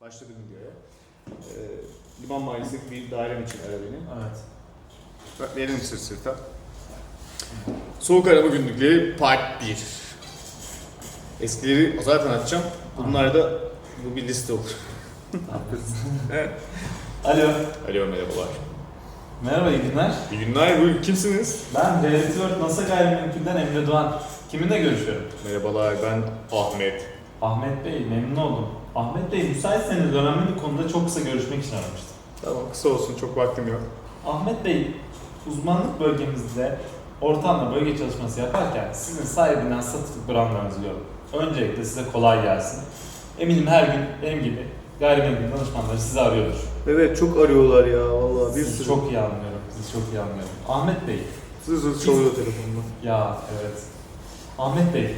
Başladım videoya. Ee, Liman Mahallesi'ndeki bir dairem için ara beni. Evet. Bak, Verelim sırt sırta. Soğuk araba günlükleri part 1. Eskileri zaten açacağım. Bunlar da bu bir liste olur. Alo. Alo merhabalar. Merhaba iyi günler. İyi günler. Buyurun kimsiniz? Ben Reality World NASA Gayrimenkul'den Emre Doğan. Kiminle görüşüyorum? Merhabalar ben Ahmet. Ahmet Bey memnun oldum. Ahmet Bey müsaitseniz önemli bir konuda çok kısa görüşmek için aramıştım. Tamam kısa olsun çok vaktim yok. Ahmet Bey uzmanlık bölgemizde ortamda bölge çalışması yaparken sizin sahibinden satılık brandlarınızı gördüm. Öncelikle size kolay gelsin. Eminim her gün benim gibi gayrimenkul danışmanları sizi arıyordur. Evet çok arıyorlar ya vallahi bir Sizi sürü. çok iyi anlıyorum. Sizi çok iyi anlıyorum. Ahmet Bey, Zır zır çalıyor telefonla. Ya evet. Ahmet Bey,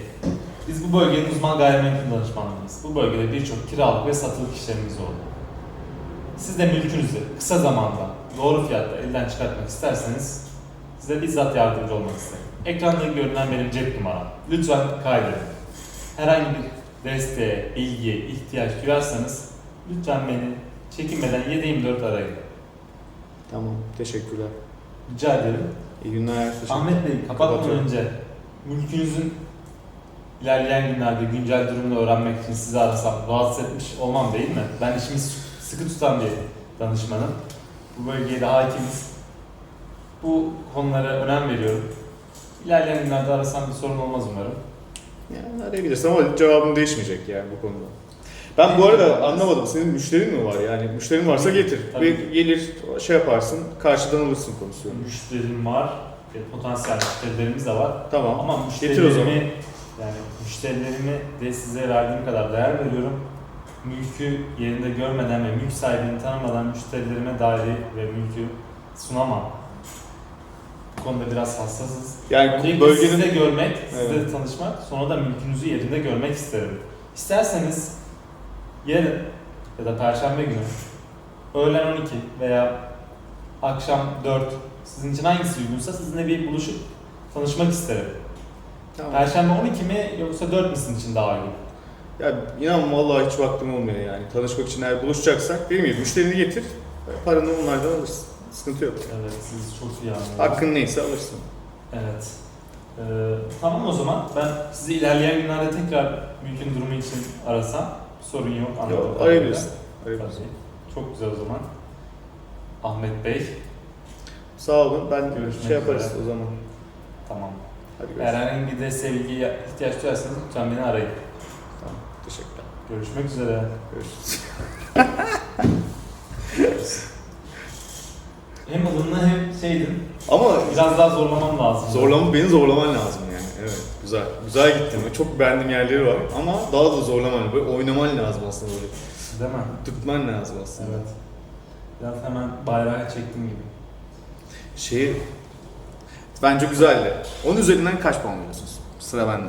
biz bu bölgenin uzman gayrimenkul danışmanlarıyız. Bu bölgede birçok kiralık ve satılık işlerimiz oldu. Siz de mülkünüzü kısa zamanda doğru fiyatta elden çıkartmak isterseniz size bizzat yardımcı olmak isterim. Ekranda görünen benim cep numaram. Lütfen kaydedin. Herhangi bir desteğe, bilgiye ihtiyaç duyarsanız lütfen beni çekinmeden 7-24 arayın. Tamam teşekkürler. Rica ederim. İyi günler. Ahmet Bey kapatmadan Kapatıyorum. önce mülkünüzün ilerleyen günlerde güncel durumunu öğrenmek için sizi arasam rahatsız etmiş olmam değil mi? Ben işimi sıkı tutan bir danışmanım. Bu bölgeye de hakimiz. Bu konulara önem veriyorum. İlerleyen günlerde arasam bir sorun olmaz umarım. Yani arayabilirsin ama cevabın değişmeyecek yani bu konuda. Ben bu arada anlamadım. Senin müşterin mi var? Yani müşterin varsa getir. Tabii. Ve gelir şey yaparsın, karşıdan alırsın komisyonu. Müşterim var, e, potansiyel müşterilerimiz de var. Tamam. Ama Getir o zaman. Yani müşterilerimi de size verdiğim kadar değer veriyorum. Mülkü yerinde görmeden ve mülk sahibini tanımadan müşterilerime daire ve mülkü sunamam. Bu konuda biraz hassasız. Yani Öncelikle bölgenin... sizle görmek, sizle Evet. tanışmak, sonra da mülkünüzü yerinde görmek isterim. İsterseniz yarın ya da perşembe günü öğlen 12 veya akşam 4 sizin için hangisi uygunsa sizinle bir buluşup tanışmak isterim. Tamam. Perşembe 12 mi yoksa 4 mü sizin için daha uygun? Ya inan vallahi hiç vaktim olmuyor yani. Tanışmak için eğer buluşacaksak dediğim gibi müşterini getir. Paranı onlardan alırsın. Sıkıntı yok. Evet siz çok iyi anlıyorum. Hakkın neyse alırsın. Evet. Ee, tamam o zaman ben sizi ilerleyen günlerde tekrar mülkün durumu için arasam sorun yok anladığım Yok, arayabilirsin. arayabilirsin. Tabii. Çok güzel o zaman. Ahmet Bey, Sağ olun. Ben Görüşmek şey yaparız üzere. o zaman. tamam. Hadi görüşürüz. herhangi bir desteğe bilgiye ihtiyaç duyarsanız lütfen beni arayın. Tamam. Teşekkürler. Görüşmek üzere. Görüşürüz. Hem ılımlı hem şeydin. Ama Biraz daha zorlamam lazım. Zorlama, beni zorlaman lazım yani. Evet, güzel. Güzel gittin. Çok beğendiğim yerleri var ama daha da zorlaman, böyle oynaman lazım aslında böyle. Değil mi? Tutman lazım aslında. Evet. Biraz hemen bayrağı çektim gibi. Şeyi bence güzeldi. Onun üzerinden kaç puan veriyorsunuz? Sıra bende.